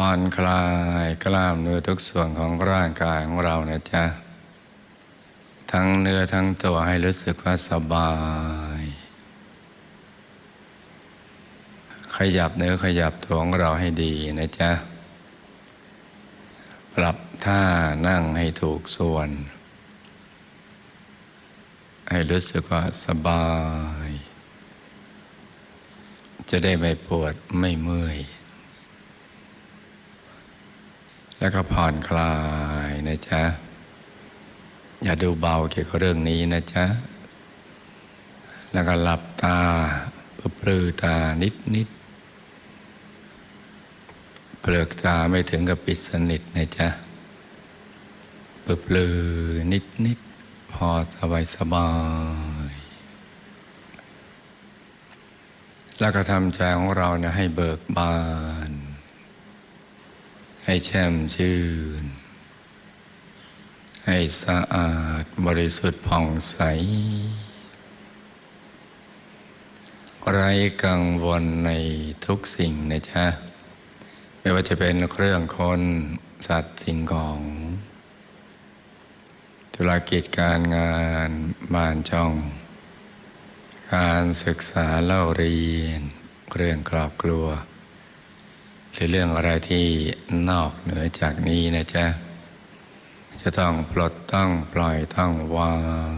ผ่อนคลายกล้ามเนื้อทุกส่วนของร่างกายของเรานะจ๊ะ ทั้งเนื้อทั้งตัวให้รู้สึกว่าสบาย ขยับเนื้อขยับตัวของเราให้ดีนะจ๊ะ ปรับท่านั่งให้ถูกส่วน ให้รู้สึกว่าสบาย จะได้ไม่ปวดไม่เมื่อย แล้วก็ผ่อนคลายนะจ๊ะ อย่าดูเบาเกี่ยวกับเรื่องนี้นะจ๊ะ แล้วก็หลับตาเพื่อปลือตานิดนิดเปลือกตาไม่ถึงกับปิดสนิทนะจ๊ะเปลือปลือนิดนิดพอสบายสบายแล้วก็ทำใจของเราเนี่ยให้เบิกบาน ให้แช่มชื่น ให้สะอาดบริสุทธิ์ผ่องใส ไร้กังวลในทุกสิ่งนะจ๊ะ ไม่ว่าจะเป็นเครื่องคนสัตว์สิ่งของธุรกิจการงานบ้านช่อง การศึกษาเล่าเรียน เรื่องครอบครัว หรือเรื่องอะไรที่นอกเหนือจากนี้นะจ๊ะ จะต้องปลดต้องปล่อยต้องวาง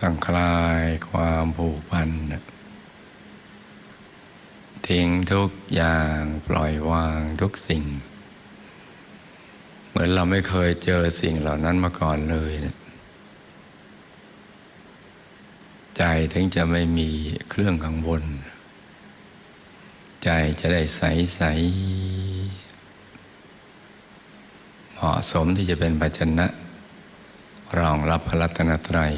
ต้องคลายความผูกพันทิ้งทุกอย่างปล่อยวางทุกสิ่ง เหมือนเราไม่เคยเจอสิ่งเหล่านั้นมาก่อนเลยนะใจถึงจะไม่มีเครื่องกังวล ใจจะได้ใสใสเหมาะสมที่จะเป็นภาชนะ รองรับพระรัตนตรัย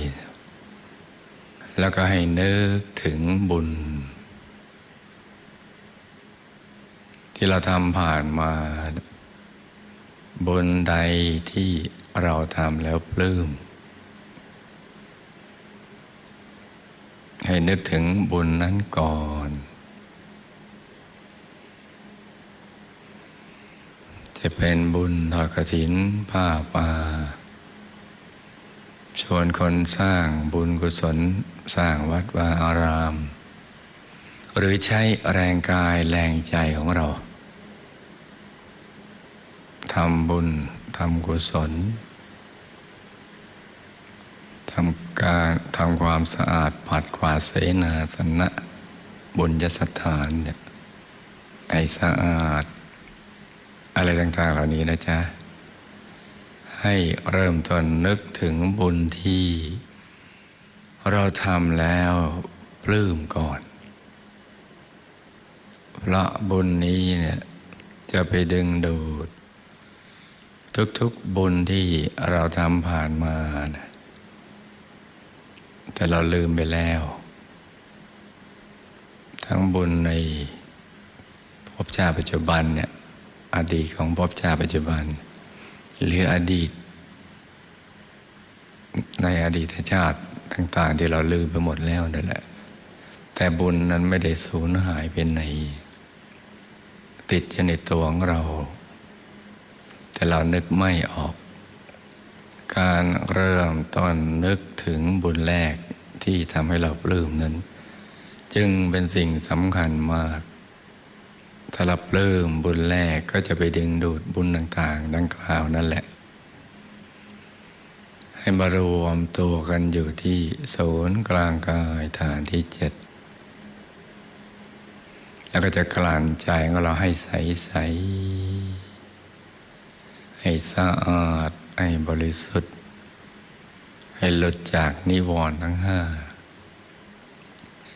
แล้วก็ให้นึกถึงบุญ ที่เราทำผ่านมาบุญใดที่เราทำแล้วปลื้มให้นึกถึงบุญนั้นก่อน จะเป็นบุญทอดกระถินผ้าป่า ชวนคนสร้างบุญกุศลสร้างวัดวาอาราม หรือใช้แรงกายแรงใจของเราทำบุญทำกุศลทำการทำความสะอาดปัดกวาดเสนาสนะบุญยสถานเนี่ยให้สะอาด อะไรต่าง ๆ เหล่านี้นะจ๊ะ ให้เริ่มต้นนึกถึงบุญที่ เราทำแล้วปลื้มก่อน เพราะบุญนี้เนี่ยจะไปดึงดูด ทุกๆบุญที่เราทำผ่านมานะแต่เราลืมไปแล้ว ทั้งบุญในภพชาติปัจจุบันเนี่ย อดีตของภพชาติปัจจุบัน หรืออดีต ในอดีตชาติต่าง ๆ ที่เราลืมไปหมดแล้วนั่นแหละ แต่บุญนั้นไม่ได้สูญหายไปไหน ติดอยู่ในตัวของเรา แต่เรานึกไม่ออก การเริ่มต้นนึกถึงบุญแรกที่ทำให้เราปลื้มนั้น จึงเป็นสิ่งสำคัญมาก ถ้าเราปลื้มบุญแรกก็จะไปดึงดูดบุญต่างๆ ดังกล่าวนั่นแหละ ให้มารวมตัวกันอยู่ที่ศูนย์กลางกายฐานที่เจ็ดแล้วก็จะกลั่นใจของเราให้ใสใสๆให้สะอาดให้บริสุทธิ์ ให้หลุดจากนิวรณ์ทั้งห้า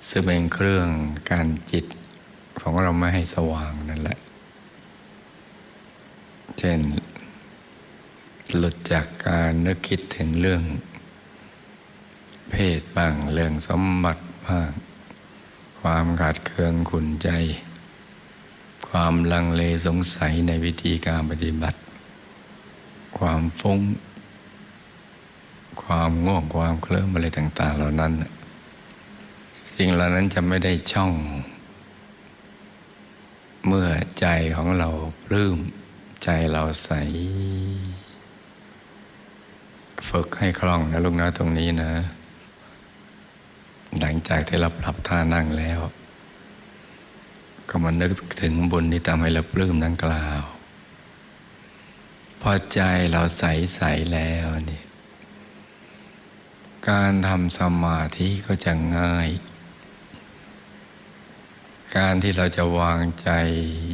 ซึ่งเป็นเครื่องการจิต ของเราไม่ให้สว่างนั่นแหละ เช่น หลุดจากการนึกคิดถึงเรื่อง เพศบ้างเรื่องสมบัติบ้าง ความขาดเคืองขุนใจ ความลังเลสงสัยในวิธีการปฏิบัติ ความฟุ้ง ความง่วงความเคลิ้มอะไรต่าง ๆ เหล่านั้น สิ่งเหล่านั้นจะไม่ได้ช่อง เมื่อใจของเราปลื้มใจเราใส ฝึกให้คล่องนะลูกนะตรงนี้นะ หลังจากที่เราปรับท่านั่งแล้ว ก็มานึกถึงบุญที่ทำให้เราปลื้มดังกล่าว พอใจเราใสใสแล้วนี่การทำสมาธิก็จะง่าย การที่เราจะวางใจ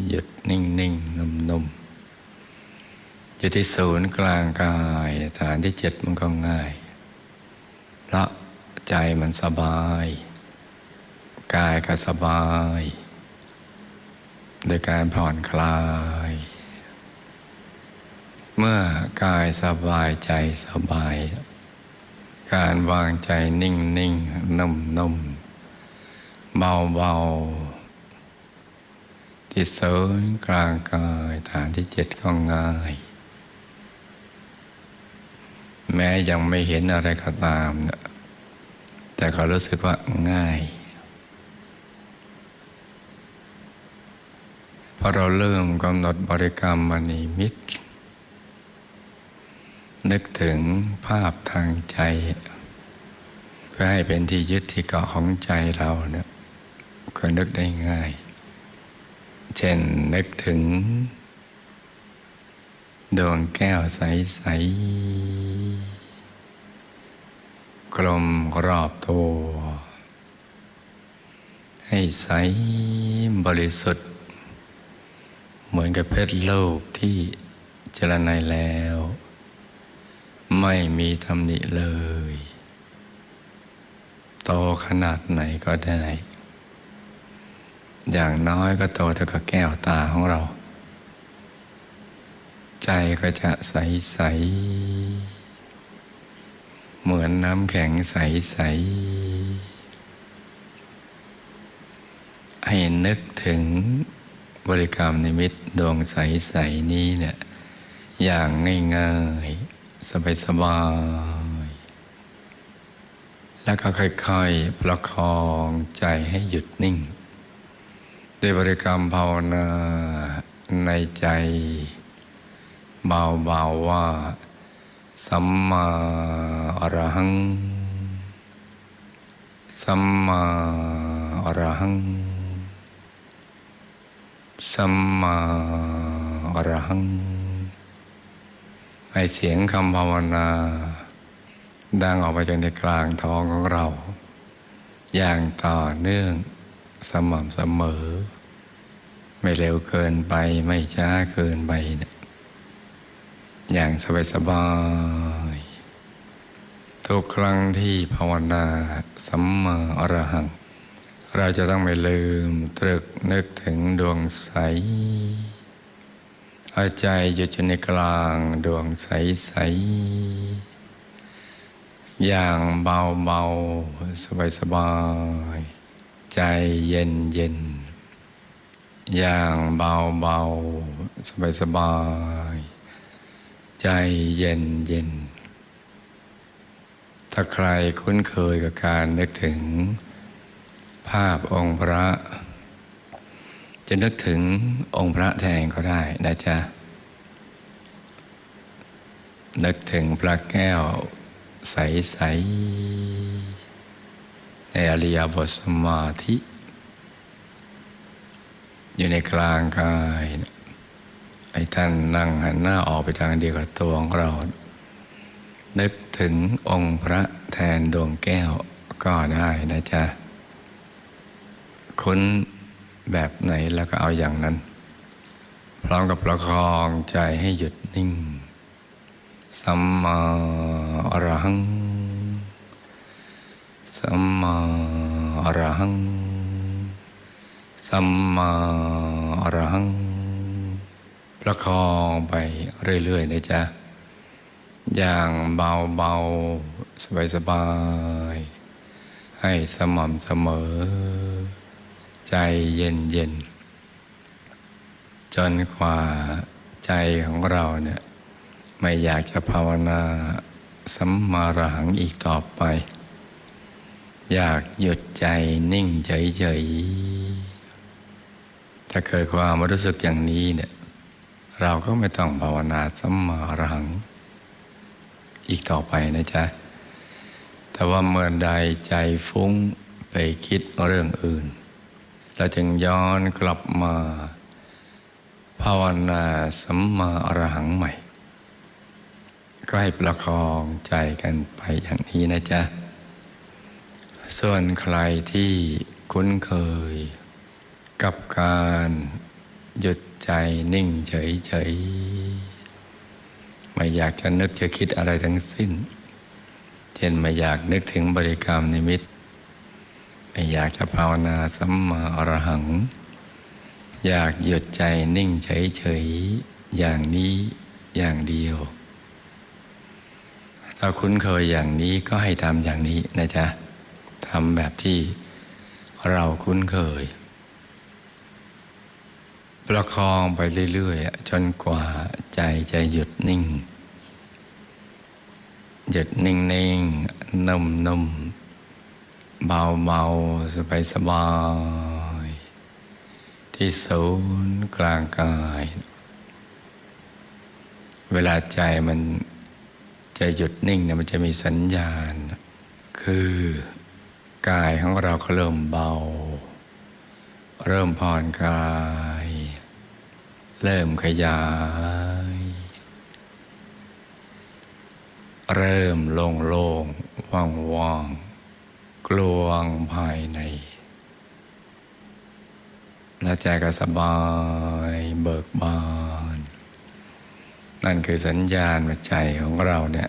หยุดนิ่งนิ่งนุ่มนุ่มๆอยู่ที่ศูนย์กลางกายฐานที่เจ็ดมันก็ง่ายเพราะใจมันสบาย กายก็สบาย โดยการผ่อนคลาย เมื่อกายสบายใจสบาย การวางใจนิ่งนิ่งนุ่มนุ่มเบาเบา ที่เสยกลางกายฐานที่เจ็ดก็ง่าย แม้ยังไม่เห็นอะไรก็ตามนะแต่เขารู้สึกว่าง่ายพอเราเริ่มกำหนดบริกรรมมณีมิตร นึกถึงภาพทางใจ เพื่อให้เป็นที่ยึดที่เกาะของใจเราเนี่ยก็นึกได้ง่าย เช่นนึกถึง ดวงแก้วใส ๆ กลมรอบตัว ให้ใสบริสุทธิ์ เหมือนกับเพชรโลกที่เจรไนแล้ว ไม่มีตำหนิเลย โตขนาดไหนก็ได้ อย่างน้อยก็โตเท่ากับแก้วตาของเรา ใจก็จะใสใสๆเหมือนน้ำแข็งใสใสๆให้นึกถึงบริกรรมนิมิตดวงใสใสๆนี้เนี่ย อย่างง่ายๆ สบายๆ แล้วก็ค่อยๆ ประคองใจให้หยุดนิ่ง ด้วยบริกรรมภาวนาในใจ เบาๆว่า สัมมาอรหัง สัมมาอรหัง สัมมาอรหังให้เสียงคำภาวนา ดังออกมาจากในกลางท้องของเรา อย่างต่อเนื่อง สม่ำเสมอ ไม่เร็วเกินไปไม่ช้าเกินไปเนี่ยอย่างสบายสบายๆทุกครั้งที่ภาวนาสัมมาอรหัง เราจะต้องไม่ลืมตรึกนึกถึงดวงใสเอาใจอยู่ในกลางดวงใสใสอย่างเบาเบาสบายสบาย ใจเย็นเย็น อย่างเบาเบาสบายสบาย ใจเย็นเย็น ถ้าใครคุ้นเคยกับการนึกถึง ภาพองค์พระ จะนึกถึงองค์พระแทนก็ได้นะจ๊ะ นึกถึงพระแก้วใสๆ ในอริยบทสมาธิ อยู่ในกลางกายไอ้ท่านนั่งหันหน้าออกไปทางเดียวกับตัวของเรา นึกถึงองค์พระแทนดวงแก้วก็ได้นะจ๊ะ ค้นแบบไหนแล้วก็เอาอย่างนั้น พร้อมกับประคองใจให้หยุดนิ่ง สัมมาอรหัง สัมมาอรหัง สัมมาอรหัง ประคองไปเรื่อยๆนะจ๊ะ อย่างเบาๆ สบายๆ ให้สม่ำเสมอ ใจเย็นๆ จนกว่าใจของเราเนี่ย ไม่อยากจะภาวนาสัมมาอรหังอีกต่อไป อยากหยุดใจนิ่งเฉยๆถ้าเคยความรู้สึกอย่างนี้เนี่ยเราก็ไม่ต้องภาวนาสัมมาอรหัง อีกต่อไปนะจ๊ะ แต่ว่าเมื่อใดใจฟุ้งไปคิดเรื่องอื่น เราจึงย้อนกลับมา ภาวนาสัมมาอรหังใหม่ ก็ให้ประคองใจกันไปอย่างนี้นะจ๊ะ ส่วนใครที่คุ้นเคย กับการหยุดใจนิ่งเฉยๆไม่อยากจะนึกจะคิดอะไรทั้งสิ้น เช่นไม่อยากนึกถึงบริกรรมนิมิต ไม่อยากจะภาวนาสัมมาอรหัง อยากหยุดใจนิ่งเฉยๆอย่างนี้อย่างเดียว ถ้าคุ้นเคยอย่างนี้ก็ให้ทำอย่างนี้นะจ๊ะ ทำแบบที่เราคุ้นเคย ประคองไปเรื่อยๆ จนกว่าใจจะหยุดนิ่ง หยุดนิ่งๆนุ่มๆเบาๆสบายๆที่ศูนย์กลางกาย เวลาใจมันจะหยุดนิ่งเนี่ยมันจะมีสัญญาณ คือ กายของเราก็เริ่มเบา เริ่มผ่อนคลาย เริ่มขยาย เริ่มโล่งโล่งว่างว่างๆกลวงภายใน และใจก็สบายเบิกบาน นั่นคือสัญญาณว่าใจของเราเนี่ย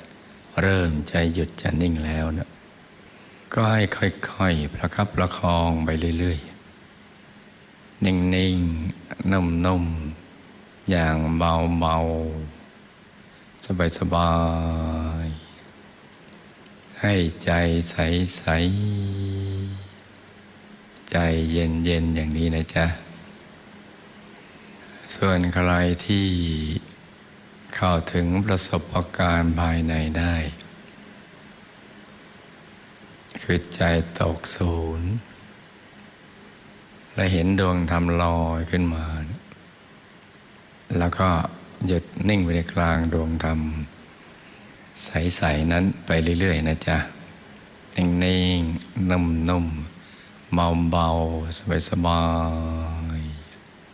เริ่มใจหยุดจะนิ่งแล้วเนี่ย ก็ให้ค่อยๆ ประคับประคองไปเรื่อยๆ นิ่งๆ นุ่มๆ อย่างเบาๆ สบายๆ ให้ใจใสๆ ใจเย็นๆ อย่างนี้นะจ๊ะ ส่วนใครที่เข้าถึงประสบการณ์ภายในได้ คือใจตกศูนย์ และเห็นดวงธรรมลอยขึ้นมา แล้วก็หยุดนิ่งไปในกลางดวงธรรม ใส ๆ นั้นไปเรื่อย ๆ นะจ๊ะ นิ่ง ๆ นุ่ม ๆ เบา ๆ สบาย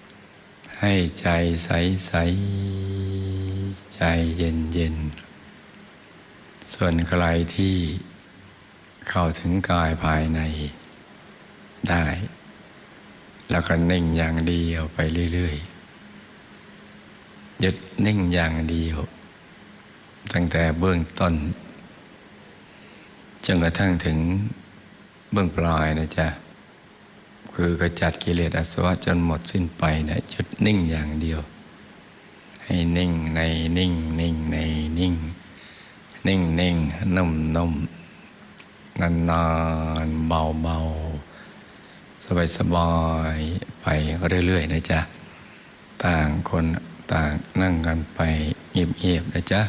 ๆ ให้ใจใส ๆ ใจเย็น ๆ ส่วนใครที่ เข้าถึงกายภายในได้ แล้วก็นิ่งอย่างเดียวไปเรื่อยๆหยุดนิ่งอย่างเดียว ตั้งแต่เบื้องต้นจนกระทั่งถึงเบื้องปลายนะจ๊ะคือกระจัดกิเลสอาสวะจนหมดสิ้นไปนะหยุดนิ่งอย่างเดียว ให้นิ่งในนิ่งนิ่งในนิ่ง นิ่งนิ่งนุ่มนุ่ม นานนานเบาเบาสบายสบายไปเรื่อยๆนะจ๊ะ ต่างคนต่างนั่งกันไปเงียบๆนะจ๊ะ